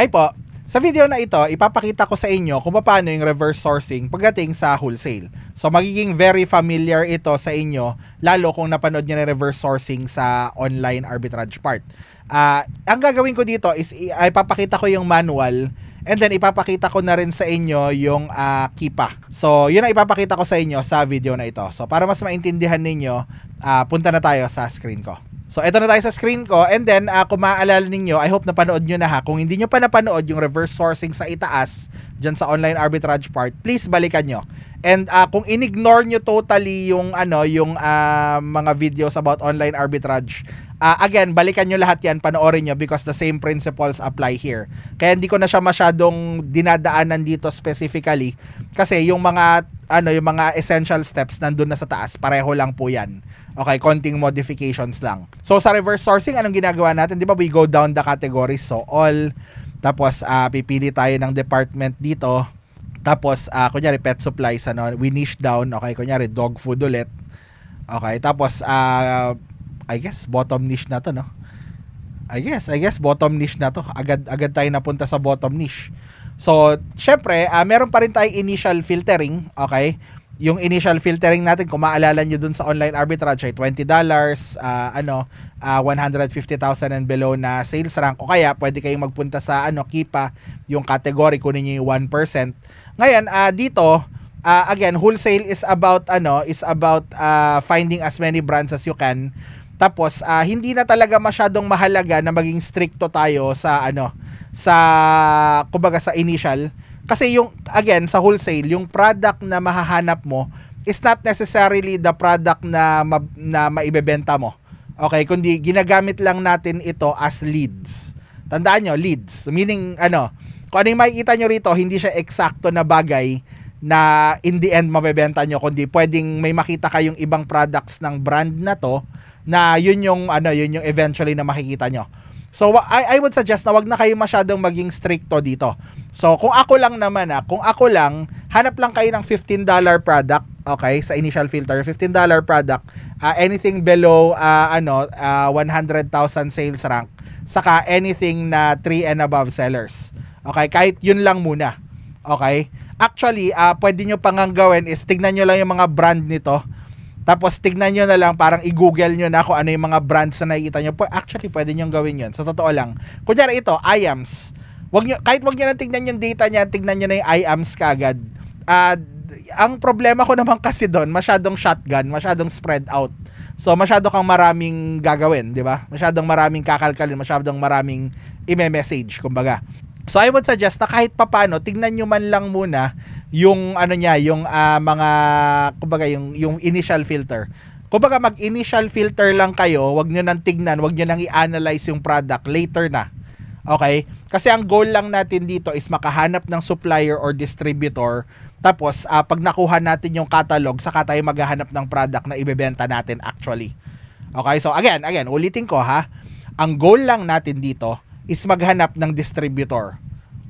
Hi po. Sa video na ito, ipapakita ko sa inyo kung paano yung reverse sourcing pagdating sa wholesale. So magiging very familiar ito sa inyo lalo kung napanood nyo na reverse sourcing sa online arbitrage part. Ah, ang gagawin ko dito is ay ipapakita ko yung manual and then ipapakita ko na rin sa inyo yung ah, Kipa. So yun ang ipapakita ko sa inyo sa video na ito. So para mas maintindihan ninyo, ah, punta na tayo sa screen ko. So, ito na tayo sa screen ko. And then, uh, kung maaalala ninyo, I hope napanood nyo na ha. Kung hindi nyo pa napanood yung reverse sourcing sa itaas, dyan sa online arbitrage part, please balikan nyo. And uh, kung in-ignore nyo totally yung, ano, yung uh, mga videos about online arbitrage, uh, again, balikan nyo lahat yan, panoorin nyo because the same principles apply here. Kaya hindi ko na siya masyadong dinadaanan dito specifically kasi yung mga ano yung mga essential steps nandun na sa taas pareho lang po yan okay konting modifications lang so sa reverse sourcing anong ginagawa natin di ba we go down the categories so all tapos uh, pipili tayo ng department dito. Tapos uh, kunyari pet supplies ano we niche down. Okay kunyari dog food ulit. Okay tapos uh, I guess bottom niche na to no? I guess I guess bottom niche na to. Agad agad tayo napunta sa bottom niche. So, syempre, uh, meron pa rin tayong initial filtering, okay? Yung initial filtering natin, kung maalala nyo dun sa online arbitrage ay $20, uh, ano, uh, 150,000 and below na sales rank o kaya pwede kayong magpunta sa ano, Kipa, yung category, kunin nyo yung 1%. Ngayon, uh, dito, uh, again, wholesale is about ano, is about uh, finding as many brands as you can. Tapos uh, hindi na talaga masyadong mahalaga na maging stricto tayo sa ano sa kumbaga sa initial kasi yung again sa wholesale yung product na mahahanap mo is not necessarily the product na ma, na maibebenta mo. Okay, kundi ginagamit lang natin ito as leads. Tandaan nyo, leads. Meaning, ano, kung ano yung makikita nyo rito, hindi siya eksakto na bagay na in the end mabebenta nyo, kundi pwedeng may makita kayong ibang products ng brand na to na yun yung ano yun yung eventually na makikita nyo. So I, I would suggest na wag na kayo masyadong maging stricto dito. So kung ako lang naman ah, kung ako lang hanap lang kayo ng $15 product, okay, sa initial filter, $15 product, uh, anything below uh, ano uh, 100,000 sales rank, saka anything na 3 and above sellers. Okay, kahit yun lang muna. Okay? Actually, uh, pwede nyo pang gawin is tignan nyo lang yung mga brand nito tapos tignan nyo na lang, parang i-google nyo na kung ano yung mga brands na nakikita nyo. Actually, pwede nyo gawin yun. Sa totoo lang. Kunyari ito, IAMS. Wag nyo, kahit wag nyo na tignan yung data niya, tignan nyo na yung IAMS kagad. Uh, ang problema ko naman kasi doon, masyadong shotgun, masyadong spread out. So, masyado kang maraming gagawin, di ba? Masyadong maraming kakalkalin, masyadong maraming i-message, kumbaga. So I would suggest na kahit papano tignan niyo man lang muna yung ano niya, yung uh, mga kumbaga yung yung initial filter. Kumbaga mag-initial filter lang kayo, wag niyo nang tignan, wag niyo nang i-analyze yung product later na. Okay? Kasi ang goal lang natin dito is makahanap ng supplier or distributor. Tapos uh, pag nakuha natin yung catalog, saka tayo maghahanap ng product na ibebenta natin actually. Okay? So again, again, ulitin ko ha. Ang goal lang natin dito is maghanap ng distributor.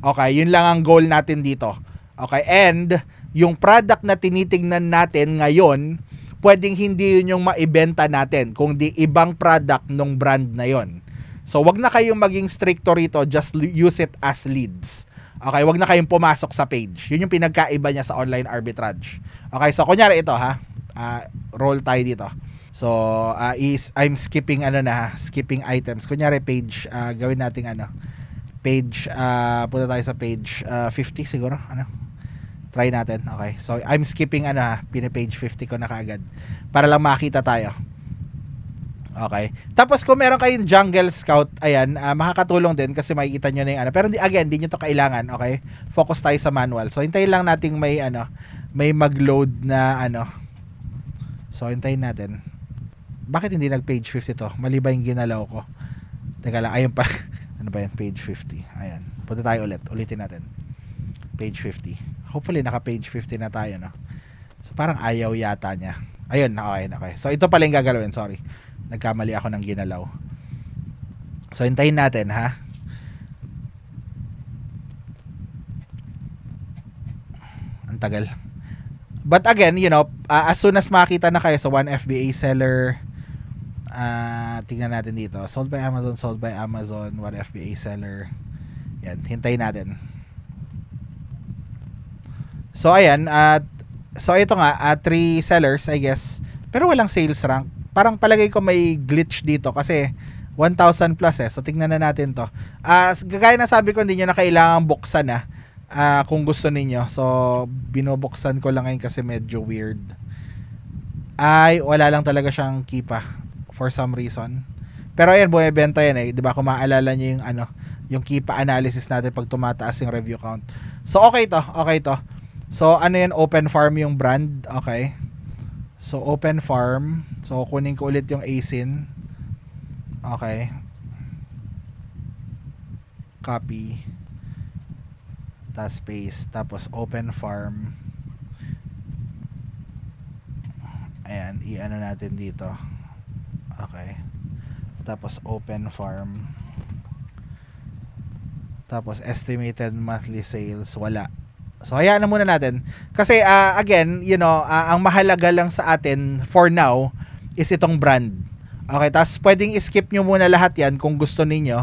Okay, yun lang ang goal natin dito. Okay, and yung product na tinitingnan natin ngayon, pwedeng hindi yun yung maibenta natin, kung di ibang product ng brand na yon. So, wag na kayong maging stricto rito, just use it as leads. Okay, wag na kayong pumasok sa page. Yun yung pinagkaiba niya sa online arbitrage. Okay, so kunyari ito ha, uh, roll tayo dito. So, uh, is I'm skipping ano na, skipping items. Kunyari page, uh, gawin nating ano, page, uh, punta tayo sa page uh, 50 siguro, ano. Try natin. Okay. So, I'm skipping ano ha, pina-page 50 ko na kaagad para lang makita tayo. Okay. Tapos kung meron kayong Jungle Scout, ayan, uh, makakatulong din kasi makikita nyo na yung ano. Pero again, hindi nyo to kailangan, okay? Focus tayo sa manual. So, hintayin lang nating may ano, may mag-load na ano. So, hintayin natin bakit hindi nag page 50 to? Mali ba yung ginalaw ko? Teka lang, ayun pa. ano ba yan? Page 50. Ayan. Punta tayo ulit. Ulitin natin. Page 50. Hopefully, naka page 50 na tayo, no? So, parang ayaw yata niya. Ayun, okay, okay. So, ito pala yung gagalawin. Sorry. Nagkamali ako ng ginalaw. So, hintayin natin, ha? Ang tagal. But again, you know, uh, as soon as makita na kayo sa so one FBA seller, uh, tingnan natin dito. Sold by Amazon, sold by Amazon, one FBA seller. Yan, hintayin natin. So ayan, at so ito nga, at three sellers I guess. Pero walang sales rank. Parang palagay ko may glitch dito kasi 1,000 plus eh. So tingnan na natin to. Ah, gagaya na sabi ko, hindi nyo na kailangan buksan ah. Ah, kung gusto ninyo. So binubuksan ko lang ngayon kasi medyo weird. Ay, wala lang talaga siyang kipa for some reason. Pero ayan, bumibenta yan eh. 'Di ba? Kung maalala niyo yung ano, yung kipa analysis natin pag tumataas yung review count. So okay to, okay to. So ano yan, open farm yung brand. Okay. So open farm. So kunin ko ulit yung ASIN. Okay. Copy. Tapos paste. Tapos open farm. Ayan, i-ano natin dito. Okay. Tapos open farm. Tapos estimated monthly sales, wala. So hayaan na muna natin. Kasi ah, again, you know, ah, ang mahalaga lang sa atin for now is itong brand. Okay, tapos pwedeng skip nyo muna lahat yan kung gusto ninyo.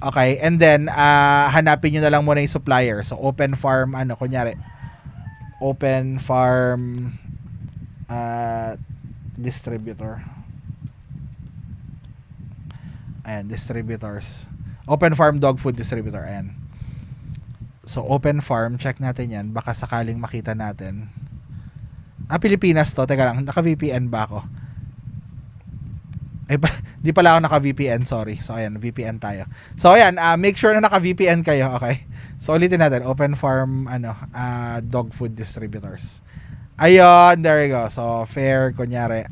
Okay, and then ah, hanapin nyo na lang muna yung supplier. So open farm, ano, kunyari, open farm uh, distributor. Ayan, distributors. Open farm dog food distributor. Ayan. So, open farm. Check natin yan. Baka sakaling makita natin. Ah, Pilipinas to. Teka lang. Naka-VPN ba ako? Ay, pa, di pala ako naka-VPN. Sorry. So, ayan. VPN tayo. So, ayan. ah, make sure na naka-VPN kayo. Okay? So, ulitin natin. Open farm, ano, ah, dog food distributors. Ayun. There you go. So, fair. Kunyari.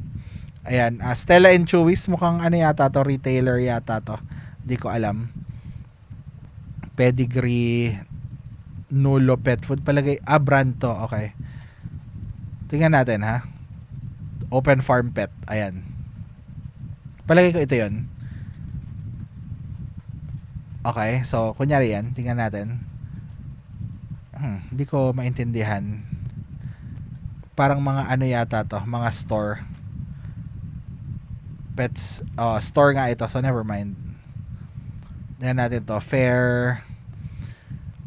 Ayan. ah, Stella and Chewy's. Mukhang ano yata to. Retailer yata to. Di ko alam. Pedigree. Nulo Pet Food. Palagay. Ah, brand to. Okay. Tingnan natin ha. Open Farm Pet. Ayan. Palagay ko ito yon. Okay. So, kunyari yan. Tingnan natin. Hmm, hindi ko maintindihan. Parang mga ano yata to. Mga store. Pets. Oh, store nga ito. So, never mind. Tingnan natin to. Fair.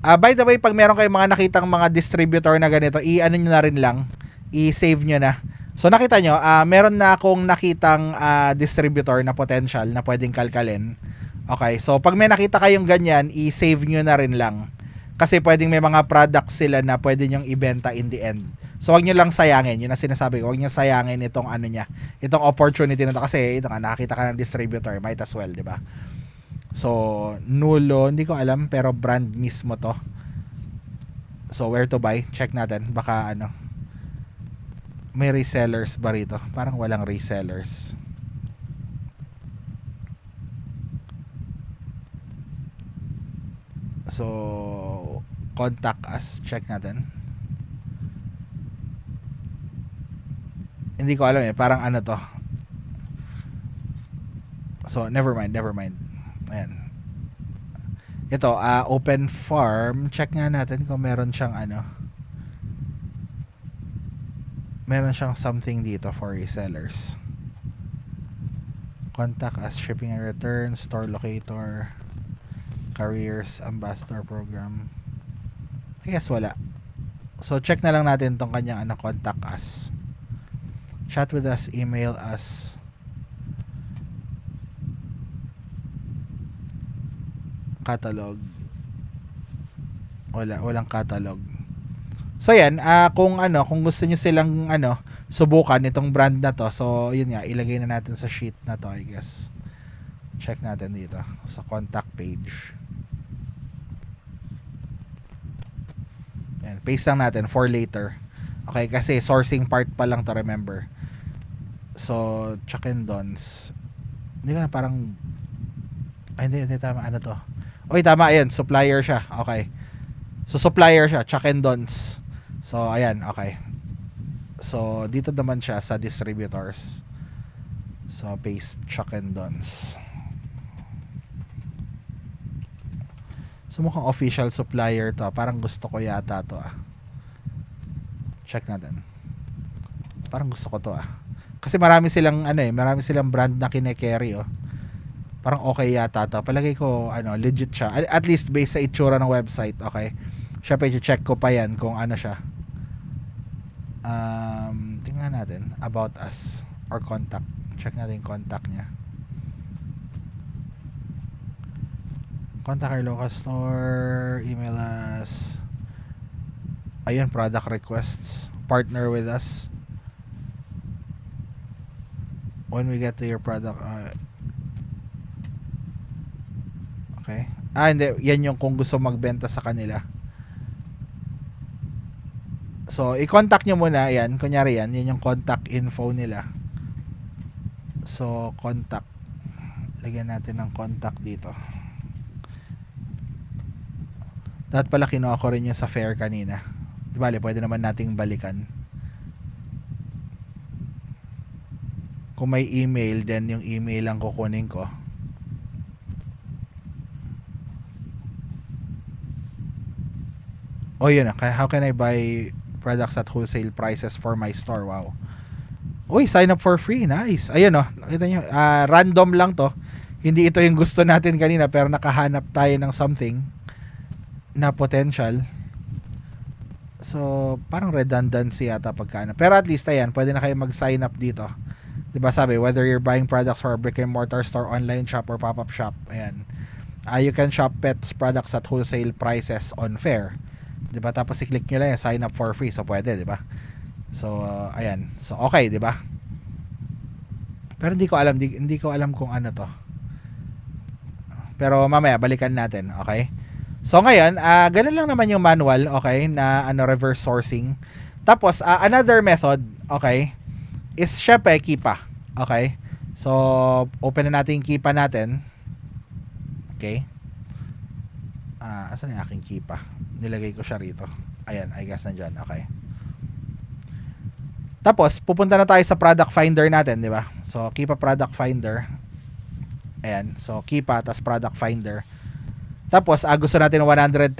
Ah, by the way, pag meron kayong mga nakitang mga distributor na ganito, i-ano nyo na rin lang, i-save nyo na. So nakita nyo, ah, meron na akong nakitang ah, distributor na potential na pwedeng kalkalin. Okay, so pag may nakita kayong ganyan, i-save nyo na rin lang. Kasi pwedeng may mga products sila na pwede nyong ibenta in the end. So wag nyo lang sayangin, yun ang sinasabi ko, wag nyo sayangin itong ano niya, itong opportunity na to. Kasi ito nga, nakakita ka ng distributor, might as well, di ba? So, Nulo, hindi ko alam pero brand mismo to. So, where to buy? Check natin. Baka ano. May resellers ba rito? Parang walang resellers. So, contact us. Check natin. Hindi ko alam eh. Parang ano to. So, never mind, never mind. Ayan. Ito, ah open farm. Check nga natin kung meron siyang ano. Meron siyang something dito for resellers. Contact us, shipping and return, store locator, careers, ambassador program. I guess wala. So check na lang natin tong kanyang ano, contact us. Chat with us, email us. Catalog wala walang catalog so yan ah kung ano kung gusto niyo silang ano subukan itong brand na to so yun nga ilagay na natin sa sheet na to I guess. Check natin dito sa contact page. Yan paste lang natin for later. Okay kasi sourcing part pa lang to remember. So check and dons hindi ka na parang ay hindi hindi tama ano to Oy, tama, ayan, supplier siya. Okay. So, supplier siya, Chuck and Dons. So, ayan, okay. So, dito naman siya sa distributors. So, paste Chuck and Dons. So, mukhang official supplier to. Parang gusto ko yata to ah. Check natin. Parang gusto ko to ah. Kasi marami silang ano eh, marami silang brand na kine-carry oh. Parang okay yata to. Palagay ko, ano, legit siya. At least based sa itsura ng website, okay? Syempre, check ko pa yan kung ano siya. Um, tingnan natin. About us. Or contact. Check natin yung contact niya. Contact our local store. Email us. Ayun, product requests. Partner with us. When we get to your product, uh, Okay. Ah, hindi. Yan yung kung gusto magbenta sa kanila. So, i-contact nyo muna. Yan. Kunyari yan. Yan yung contact info nila. So, contact. Lagyan natin ng contact dito. Dapat pala kinuha ko rin yung sa fair kanina. Di bale, pwede naman nating balikan. Kung may email, then yung email ang kukunin ko. Oh, yun. How can I buy products at wholesale prices for my store? Wow. Uy, sign up for free. Nice. Ayun oh. Nakita nyo. ah, random lang to. Hindi ito yung gusto natin kanina pero nakahanap tayo ng something na potential. So, parang redundancy yata pagka ano. Pero at least ayan, pwede na kayo mag-sign up dito. 'Di ba sabi, whether you're buying products for a brick and mortar store, online shop or pop-up shop, ayan. Ah, you can shop pets products at wholesale prices on Fair. 'Di ba? Tapos i-click niyo lang yung sign up for free. So pwede, 'di ba? So uh, ayan. So okay, 'di ba? Pero hindi ko alam, hindi, ko alam kung ano 'to. Pero mamaya balikan natin, okay? So ngayon, ah ganun lang naman yung manual, okay, na ano reverse sourcing. Tapos ah, another method, okay, is syempre Kipa. Okay? So open na natin yung Kipa natin. Okay? Ah, asan yung aking Kipa? Nilagay ko siya rito. Ayan, I guess nandyan. Okay. Tapos, pupunta na tayo sa product finder natin, di ba? So, Kipa product finder. Ayan. So, Kipa, tas product finder. Tapos, ah, gusto natin ng 100,000.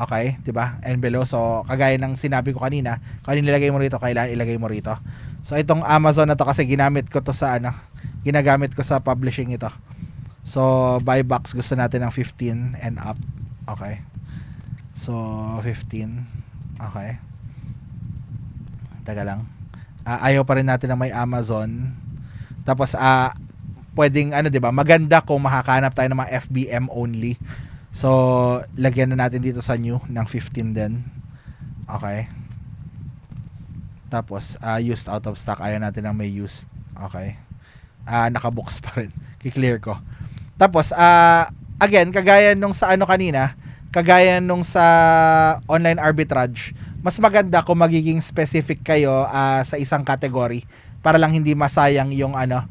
Okay, 'di ba? And below. So, kagaya ng sinabi ko kanina, kung ano nilagay mo rito, kailangan ilagay mo rito. So, itong Amazon na to kasi ginamit ko to sa ano, ginagamit ko sa publishing ito. So, buy box gusto natin ng 15 and up. Okay. So, 15. Okay. Taga lang. Ah, ayaw pa rin natin na may Amazon. Tapos, ah, pwedeng, ano, 'di ba maganda kung makakanap tayo ng mga FBM only. So, lagyan na natin dito sa new ng 15 din. Okay. Tapos, ah, used out of stock. Ayaw natin ng may used. Okay. Ah, nakabox pa rin. Kiklear ko. Tapos, ah, again, kagaya nung sa ano kanina, kagaya nung sa online arbitrage, mas maganda kung magiging specific kayo ah, sa isang category para lang hindi masayang yung ano,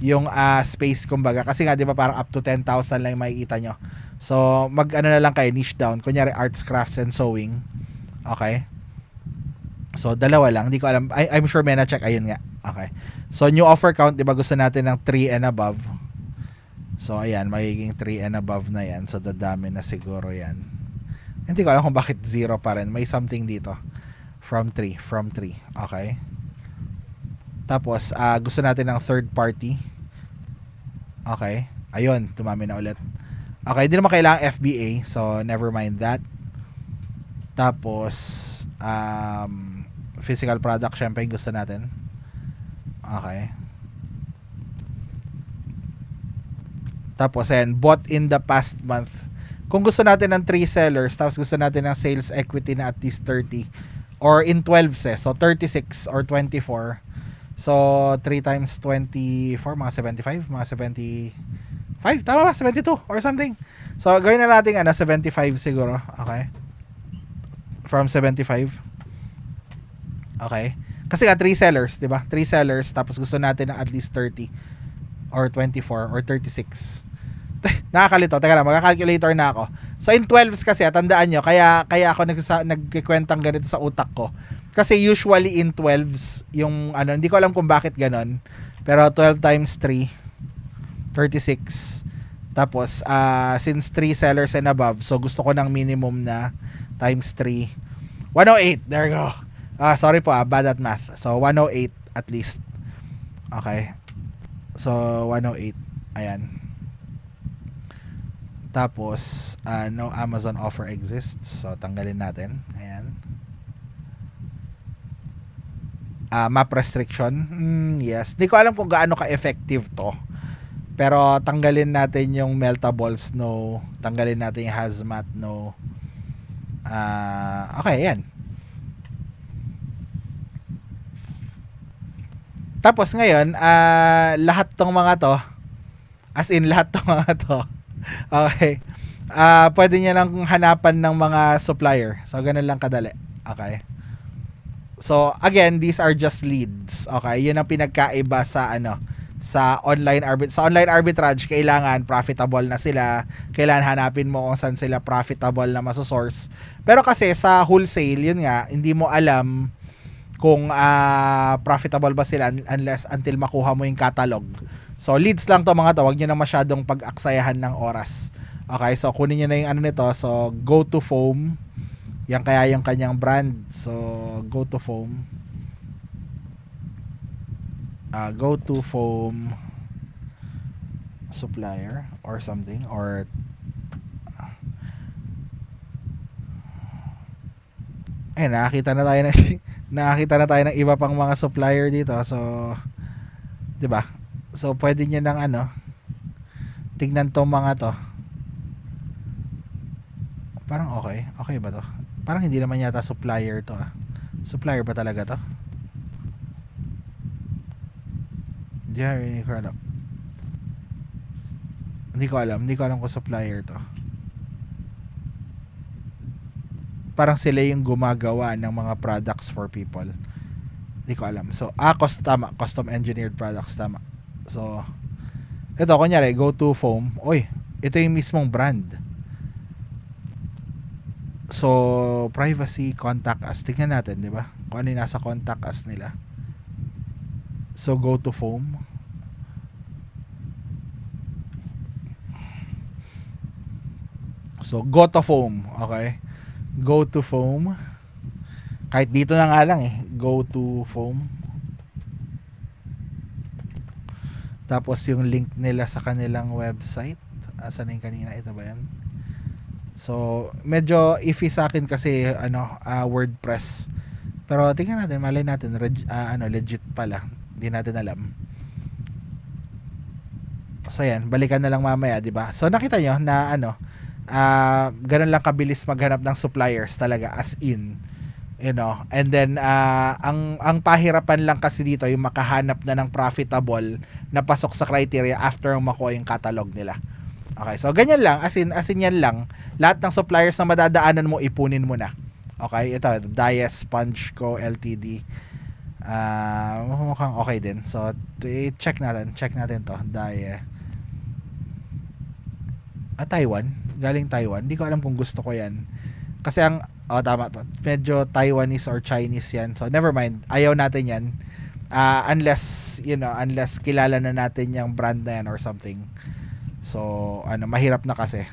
yung ah, space kumbaga. Kasi nga 'di ba parang up to 10,000 lang makikita nyo. So, mag ano na lang kayo, niche down. Kunyari, arts, crafts, and sewing. Okay? So, dalawa lang. Hindi ko alam. I, I'm sure may na-check. Ayun nga. Okay. So, new offer count, di ba gusto natin ng 3 and above. So, ayan. Magiging 3 and above na yan. So, dadami na siguro yan. Hindi ko alam kung bakit 0 pa rin. May something dito. From 3. From 3. Okay. Tapos, ah gusto natin ng third party. Okay. Ayun. Tumami na ulit. Okay, hindi naman kailangan FBA, so never mind that. Tapos, um, physical product, syempre gusto natin. Okay. Tapos, ayan, bought in the past month. Kung gusto natin ng 3 sellers, tapos gusto natin ng sales equity na at least 30, or in 12 eh, so 36 or 24. So, 3 times 24, mga 75, mga 70, 5, tama ba? 72 or something. So, gawin na natin ano, 75 siguro. Okay. From 75. Okay. Kasi nga 3 sellers, 'di ba? 3 sellers tapos gusto natin ng at least 30 or 24 or 36. Nakakalito. Teka lang, magka-calculator na ako. So in 12s kasi, tandaan nyo, kaya, kaya ako nagsasa, nagkikwentang ganito sa utak ko. Kasi usually in 12s, yung ano, hindi ko alam kung bakit ganon. Pero 12 times 3, 36. Tapos, ah since 3 sellers and above, so gusto ko ng minimum na times 3. 108. There you go. Ah, sorry po ah, bad at math. So, 108 at least. Okay. So, 108. Ayan. Tapos, ah, no Amazon offer exists. So, tanggalin natin. Ayan. Ah, map restriction. Hmm, yes. Hindi ko alam kung gaano ka-effective to. Pero tanggalin natin yung meltables no. Tanggalin natin yung hazmat no. Ah, okay, yan. Tapos ngayon, ah lahat tong mga to, as in lahat tong mga to, okay, ah pwede niya lang hanapan ng mga supplier. So, ganun lang kadali. Okay. So, again, these are just leads. Okay, yun ang pinagkaiba sa ano, sa online arbit sa online arbitrage kailangan profitable na sila kailangan hanapin mo kung saan sila profitable na masosource pero kasi sa wholesale yun nga hindi mo alam kung ah, profitable ba sila un- unless until makuha mo yung catalog. So leads lang to mga to, wag niyo na masyadong pag-aksayahan ng oras. Okay, so kunin niyo na yung ano nito. So go to foam. Yan kaya yung kanyang brand. So go to foam. Ah, go to foam supplier or something or eh nakakita na tayo ng nakakita na tayo ng iba pang mga supplier dito. So, 'di ba? So, pwede niyo nang ano, tignan tong mga to. Parang okay. Okay ba to? Parang hindi naman yata supplier to ah. Supplier ba talaga to? Hindi ko alam. Hindi ko alam. Hindi ko alam kung supplier to. Parang sila yung gumagawa ng mga products for people. Hindi ko alam. So, ah, tama. Custom engineered products, tama. So, ito, kunyari, go to foam. Oy, ito yung mismong brand. So, privacy, contact us. Tingnan natin, di ba? Kung ano yung nasa contact us nila. So, go to foam. So, go to foam. Okay go to foam. Kahit dito na nga lang eh. Go to foam. Tapos yung link nila sa kanilang website. Asan na yung kanina? Ito ba yan? So medyo iffy sa akin kasi ano uh, wordpress. Pero tingnan natin malay natin reg- uh, ano legit pala. Hindi natin alam. So yan. Balikan na lang mamaya di ba? So nakita nyo na ano uh, ganun lang kabilis maghanap ng suppliers talaga as in you know. And then uh, ang ang pahirapan lang kasi dito yung makahanap na ng profitable na pasok sa criteria after makuha yung catalog nila. Okay so ganyan lang as in as in yan lang. Lahat ng suppliers na madadaanan mo ipunin mo na. Okay ito Dias Sponge Co. Ltd uh, mukhang okay din. So check natin check natin to Dias ah, Taiwan galing Taiwan. Hindi ko alam kung gusto ko yan. Kasi ang, oh tama medyo Taiwanese or Chinese yan. So never mind, ayaw natin yan. Uh, unless, you know, unless kilala na natin yung brand na yan or something. So, ano, mahirap na kasi.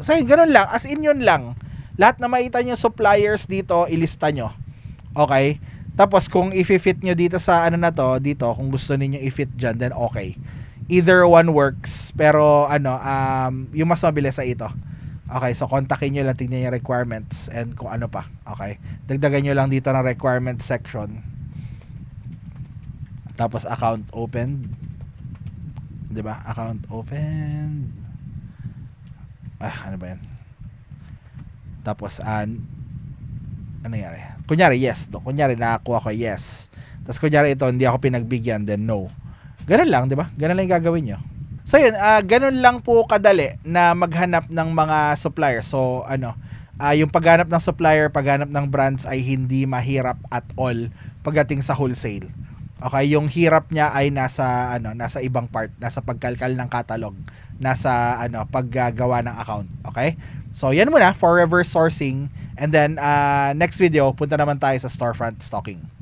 So, yun, ganun lang. As in yun lang. Lahat na makita nyo suppliers dito, ilista nyo. Okay? Tapos, kung i-fit nyo dito sa ano na to, dito, kung gusto niyo i-fit dyan, then okay either one works pero ano um yung mas mabilis sa ito. Okay so kontakin nyo lang tingnan yung requirements and kung ano pa. Okay dagdagan nyo lang dito ng requirement section. Tapos account open. 'di ba? Account open. Ah ano ba yan? Tapos an ano nangyari? Kunyari yes. Do kunyari nakakuha ko yes. Tapos kunyari ito hindi ako pinagbigyan then no Ganun lang, 'di ba? Ganun lang 'yung gagawin niyo. So yun, uh, ganun lang po kadali na maghanap ng mga suppliers. So ano, uh, yung paghanap ng supplier, paghanap ng brands ay hindi mahirap at all pagdating sa wholesale. Okay, yung hirap niya ay nasa ano, nasa ibang part, nasa pagkalkal ng catalog, nasa ano, paggagawa ng account. Okay? So yan muna for reverse sourcing and then uh, next video punta naman tayo sa storefront stocking.